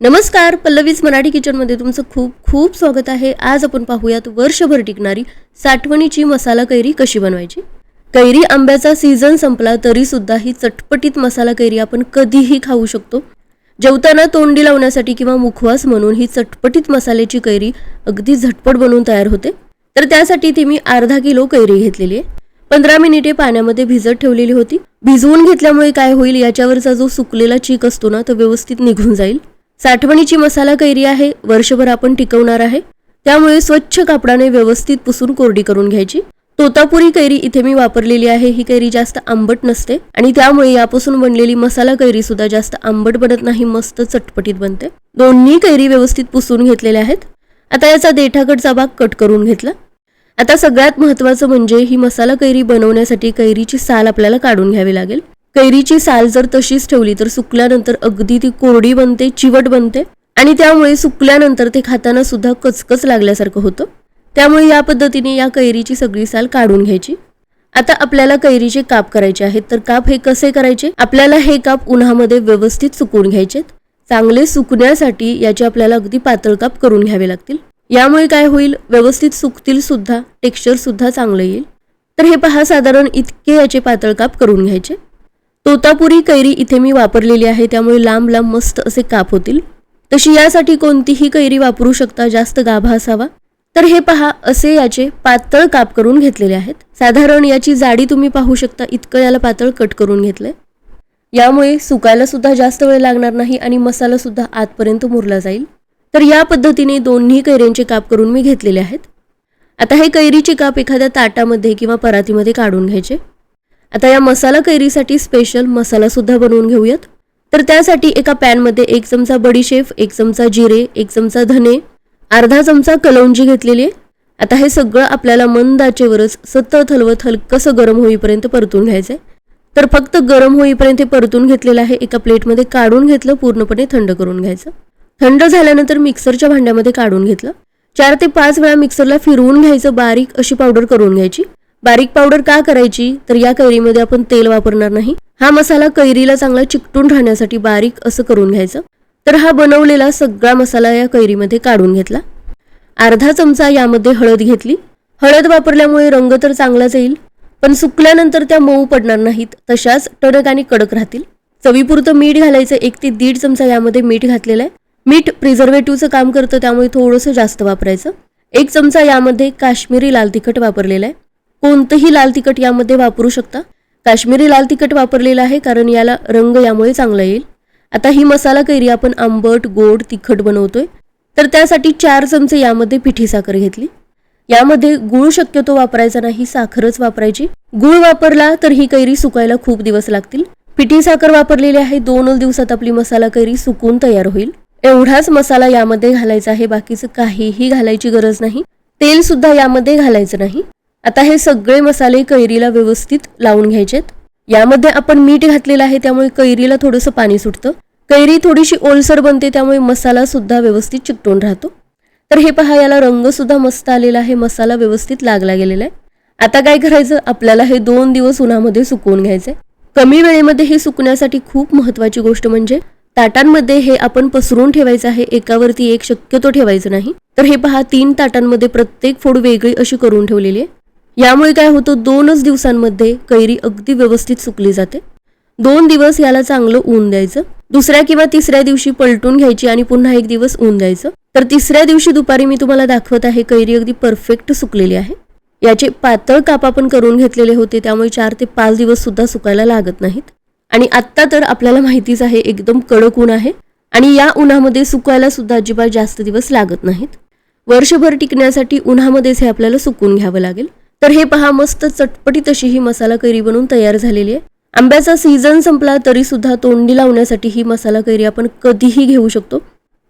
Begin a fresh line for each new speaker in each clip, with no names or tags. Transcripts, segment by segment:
नमस्कार पल्लवीज मराठी किचनमध्ये तुमचं खूप खूप स्वागत आहे. आज आपण पाहूयात वर्षभर टिकणारी साठवणीची मसाला कैरी कशी बनवायची? कैरी आंब्याचा सीझन संपला तरी सुद्धा ही चटपटीत मसाला कैरी आपण कधीही खाऊ शकतो. जेवताना तोंडी लावण्यासाठी किंवा मुखवास म्हणून ही चटपटीत मसाल्याची कैरी अगदी झटपट बनवून तयार होते. तर त्यासाठी ती मी अर्धा किलो कैरी घेतलेली आहे. पंधरा मिनिटे पाण्यामध्ये भिजत ठेवलेली होती. भिजवून घेतल्यामुळे काय होईल याच्यावरचा जो सुकलेला चीक असतो ना तो व्यवस्थित निघून जाईल. साठवणीची मसाला कैरी आहे वर्षभर आपण टिकवणार आहे. त्यामुळे स्वच्छ कापडाने व्यवस्थित पुसून कोरडी करून घ्यायची. तोतापुरी कैरी इथे मी वापरलेली आहे ही कैरी जास्त आंबट नसते आणि त्यामुळे यापासून बनलेली मसाला कैरी सुद्धा जास्त आंबट बनत नाही मस्त चटपटीत बनते. दोन्ही कैरी व्यवस्थित पुसून घेतलेल्या आहेत. आता याचा देठाकडचा भाग कट करून घेतला. आता सगळ्यात महत्त्वाचं म्हणजे ही मसाला कैरी बनवण्यासाठी कैरीची साल आपल्याला काढून घ्यावी लागेल. कैरीची साल जर तशीच ठेवली तर सुकल्यानंतर अगदी ती कोरडी बनते चिवट बनते. आणि त्यामुळे सुकल्यानंतर ते खाताना सुद्धा कचकच लागल्यासारखं होतं. त्यामुळे या पद्धतीने या कैरीची सगळी साल काढून घ्यायची. आता आपल्याला कैरीचे काप करायचे आहेत. तर काप हे कसे करायचे? आपल्याला हे काप उन्हामध्ये व्यवस्थित सुकवून घ्यायचे चांगले सुकण्यासाठी याचे आपल्याला अगदी पातळ काप करून घ्यावे लागतील. यामुळे काय होईल? व्यवस्थित सुकतील सुद्धा टेक्स्चर सुद्धा चांगलं येईल. तर हे पहा साधारण इतके याचे पातळ काप करून घ्यायचे. तोतापुरी कैरी इथे मी वापरलेली आहे त्यामुळे लांब लांब मस्त असे काप होतील. तशी यासाठी कोणतीही कैरी वापरू शकता जास्त गाभा असावा. तर हे पहा असे याचे पातळ काप करून घेतलेले आहेत. साधारण याची जाडी तुम्ही पाहू शकता इतकं याला पातळ कट करून घेतलंय. यामुळे सुकायला सुद्धा जास्त वेळ लागणार नाही आणि मसाला सुद्धा आतपर्यंत मुरला जाईल. तर या पद्धतीने दोन्ही कैऱ्यांचे काप करून मी घेतलेले आहेत. आता हे कैरीचे काप एखाद्या ताटामध्ये किंवा परातीमध्ये काढून घ्यायचे. आता या मसाला कैरीसाठी स्पेशल मसालासुद्धा बनवून घेऊयात. तर त्यासाठी एका पॅनमध्ये एक चमचा बडीशेफ एक चमचा जिरे एक चमचा धने अर्धा चमचा कलौंजी घेतलेली आहे. आता हे सगळं आपल्याला मंद आचेवरच सतत हलवत हलकंसं गरम होईपर्यंत परतून घ्यायचं आहे तर फक्त गरम होईपर्यंत हे परतून घेतलेलं आहे. एका प्लेटमध्ये काढून घेतलं पूर्णपणे थंड करून घ्यायचं. थंड झाल्यानंतर मिक्सरच्या भांड्यामध्ये काढून घेतलं. चार ते पाच वेळा मिक्सरला फिरवून घ्यायचं बारीक अशी पावडर करून घ्यायची. बारीक पावडर का करायची? तर या कैरीमध्ये आपण तेल वापरणार नाही. हा मसाला कैरीला चांगला चिकटून राहण्यासाठी बारीक असं करून घ्यायचं. तर हा बनवलेला सगळा मसाला या कैरीमध्ये काढून घेतला. अर्धा चमचा यामध्ये हळद घेतली. हळद वापरल्यामुळे रंग तर चांगलाच येईल पण सुकल्यानंतर त्या मऊ पडणार नाहीत. तशाच टणक आणि कडक राहतील. चवीपुरतं मीठ घालायचं एक ते दीड चमचा यामध्ये मीठ घातलेलं आहे. मीठ प्रिझर्वेटिव्हचं काम करतं त्यामुळे थोडंसं जास्त वापरायचं. एक चमचा यामध्ये काश्मीरी लाल तिखट वापरलेलं आहे. कोणतंही लाल तिखट यामध्ये वापरू शकता. काश्मीरी लाल तिखट वापरलेलं आहे कारण याला रंग यामुळे चांगला येईल. आता ही मसाला कैरी आपण आंबट गोड तिखट बनवतोय. तर त्यासाठी चार चमचे यामध्ये पिठी साखर घेतली. यामध्ये गुळ शक्यतो वापरायचा नाही साखरच वापरायची. गुळ वापरला तर ही कैरी सुकायला खूप दिवस लागतील. पिठी साखर वापरलेली आहे दोन दिवसात आपली मसाला कैरी सुकून तयार होईल. एवढाच मसाला यामध्ये घालायचा आहे बाकीचं काहीही घालायची गरज नाही. तेल सुद्धा यामध्ये घालायचं नाही. आता हे सगळे मसाले कैरीला व्यवस्थित लावून घ्यायचेत. यामध्ये आपण मीठ घातलेलं आहे त्यामुळे कैरीला थोडंसं पाणी सुटतं. कैरी थोडीशी ओलसर बनते त्यामुळे मसाला सुद्धा व्यवस्थित चिकटून राहतो. तर हे पहा याला रंग सुद्धा मस्त आलेला आहे मसाला व्यवस्थित लागला गेलेला आहे. आता काय करायचं आपल्याला हे दोन दिवस उन्हामध्ये सुकवून घ्यायचे कमी वेळेमध्ये हे सुकण्यासाठी खूप महत्वाची गोष्ट म्हणजे ताटांमध्ये हे आपण पसरून ठेवायचं आहे एकावरती एक शक्यतो ठेवायचं नाही. तर हे पहा तीन ताटांमध्ये प्रत्येक फोड वेगळी अशी करून ठेवलेली आहे. यामुळे काय होतं दोनच दिवसांमध्ये कैरी अगदी व्यवस्थित सुकली जाते. दोन दिवस याला चांगलं ऊन द्यायचं. दुसऱ्या किंवा तिसऱ्या दिवशी पलटून घ्यायची आणि पुन्हा एक दिवस ऊन द्यायचं. तर तिसऱ्या दिवशी दुपारी मी तुम्हाला दाखवत आहे कैरी अगदी परफेक्ट सुकलेली आहे. याचे पातळ काप आपण करून घेतलेले होते त्यामुळे चार ते पाच दिवस सुद्धा सुकायला लागत नाहीत. आणि आत्ता तर आपल्याला माहितीच आहे एकदम कडक ऊन आहे. आणि या उन्हामध्ये सुकायला सुद्धा अजिबात जास्त दिवस लागत नाहीत. वर्षभर टिकण्यासाठी उन्हामध्येच हे आपल्याला सुकून घ्यावं लागेल. तर हे पहा मस्त चटपटीत अशी ही मसाला कैरी बनवून तयार झालेली आहे. आंब्याचा सीझन संपला तरी सुद्धा तोंडी लावण्यासाठी ही मसाला कैरी आपण कधीही घेऊ शकतो.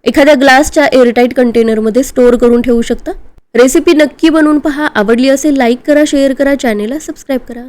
एखाद्या ग्लासच्या एअरटाईट कंटेनरमध्ये स्टोअर करून ठेवू शकता. रेसिपी नक्की बनवून पहा आवडली असेल लाईक करा शेअर करा चॅनेलला सबस्क्राईब करा.